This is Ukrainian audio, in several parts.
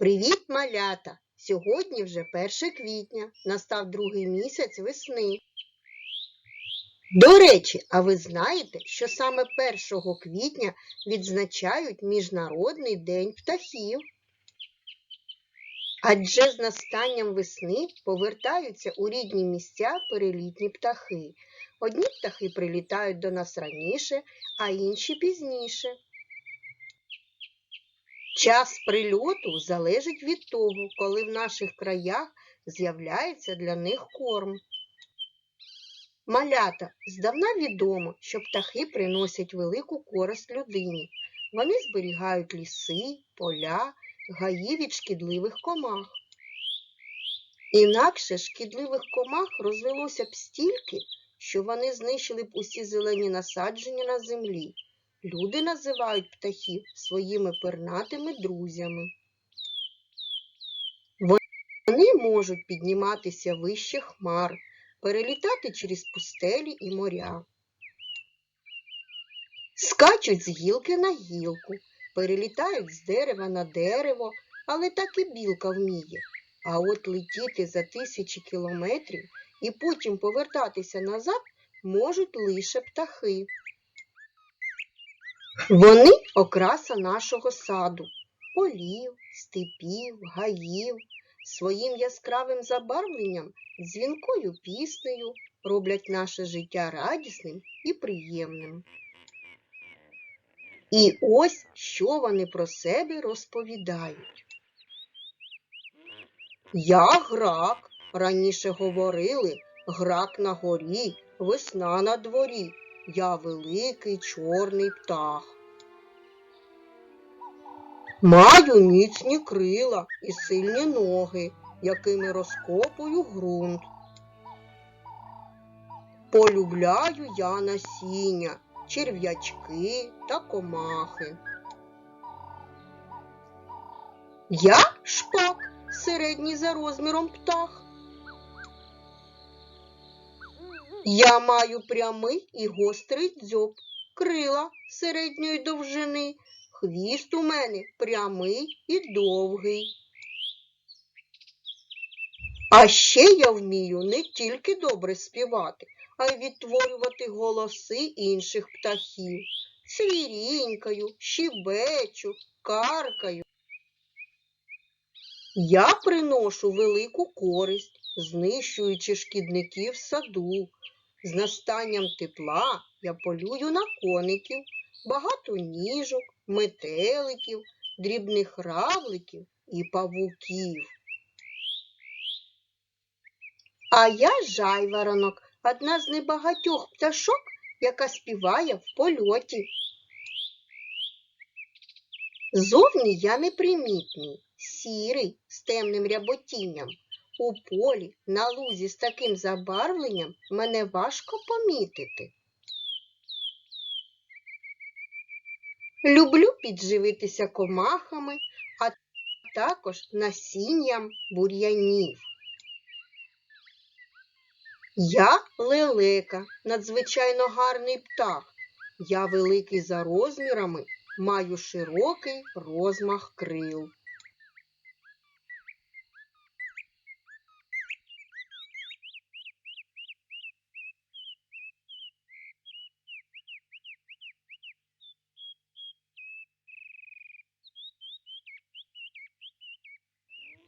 Привіт, малята! Сьогодні вже 1 квітня, настав другий місяць весни. До речі, а ви знаєте, що саме 1 квітня відзначають Міжнародний день птахів? Адже з настанням весни повертаються у рідні місця перелітні птахи. Одні птахи прилітають до нас раніше, а інші пізніше. Час прильоту залежить від того, коли в наших краях з'являється для них корм. Малята здавна відомо, що птахи приносять велику користь людині. Вони зберігають ліси, поля, гаї від шкідливих комах. Інакше шкідливих комах розвелося б стільки, що вони знищили б усі зелені насадження на землі. Люди називають птахів своїми пернатими друзями. Вони можуть підніматися вище хмар, перелітати через пустелі і моря. Скачуть з гілки на гілку, перелітають з дерева на дерево, але так і білка вміє. А от летіти за тисячі кілометрів і потім повертатися назад можуть лише птахи. Вони окраса нашого саду, полів, степів, гаїв. Своїм яскравим забарвленням, дзвінкою піснею роблять наше життя радісним і приємним. І ось що вони про себе розповідають. Я грак, раніше говорили, грак на горі, весна на дворі. Я великий чорний птах. Маю міцні крила і сильні ноги, якими розкопую ґрунт. Полюбляю я насіння, черв'ячки та комахи. Я шпак, середній за розміром птах. Я маю прямий і гострий дзьоб, крила середньої довжини, хвіст у мене прямий і довгий. А ще я вмію не тільки добре співати, а й відтворювати голоси інших птахів. Свірінькаю, щебечу, каркаю. Я приношу велику користь, знищуючи шкідників в саду. З настанням тепла я полюю на коників, багато ніжок, метеликів, дрібних равликів і павуків. А я жайворонок, одна з небагатьох пташок, яка співає в польоті. Зовні я непримітний, сірий з темним ряботінням. У полі, на лузі з таким забарвленням мене важко помітити. Люблю підживитися комахами, а також насінням бур'янів. Я лелека, надзвичайно гарний птах. Я великий за розмірами, маю широкий розмах крил.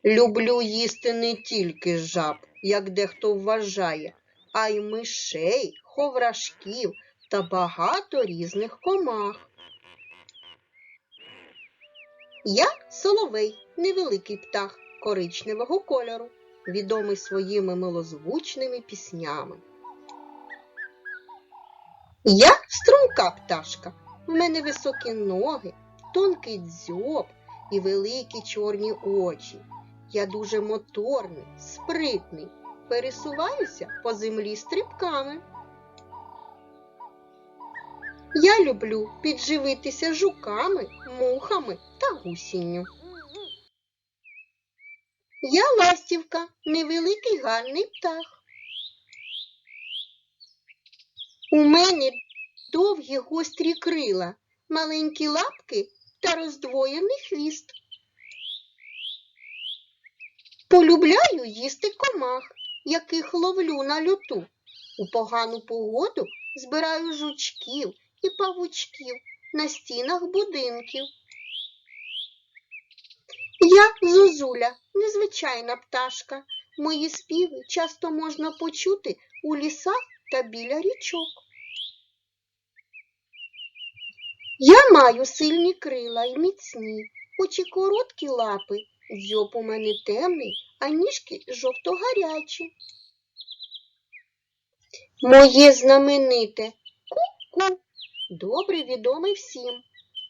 Люблю їсти не тільки жаб, як дехто вважає, а й мишей, ховрашків та багато різних комах. Я соловей, невеликий птах коричневого кольору, відомий своїми милозвучними піснями. Я струнка пташка. В мене високі ноги, тонкий дзьоб і великі чорні очі. Я дуже моторний, спритний, пересуваюся по землі стрибками. Я люблю підживитися жуками, мухами та гусінню. Я ластівка, невеликий гарний птах. У мене довгі гострі крила, маленькі лапки та роздвоєний хвіст. Полюбляю їсти комах, яких ловлю на люту. У погану погоду збираю жучків і павучків на стінах будинків. Я зозуля, незвичайна пташка. Мої співи часто можна почути у лісах та біля річок. Я маю сильні крила й міцні, хоч і короткі лапи, дзьоб у мене темний, а ніжки жовто-гарячі. Моє знамените ку-ку, добре відоме всім.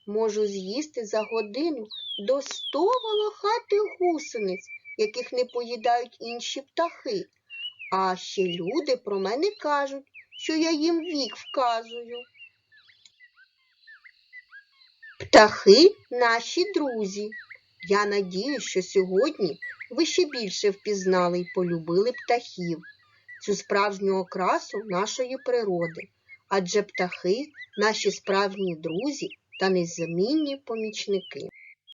Можу з'їсти за годину до сто волохатих гусениць, яких не поїдають інші птахи. А ще люди про мене кажуть, що я їм вік вказую. Птахи наші друзі. Я надію, що сьогодні ви ще більше впізнали й полюбили птахів, цю справжню окрасу нашої природи, адже птахи наші справжні друзі та незамінні помічники.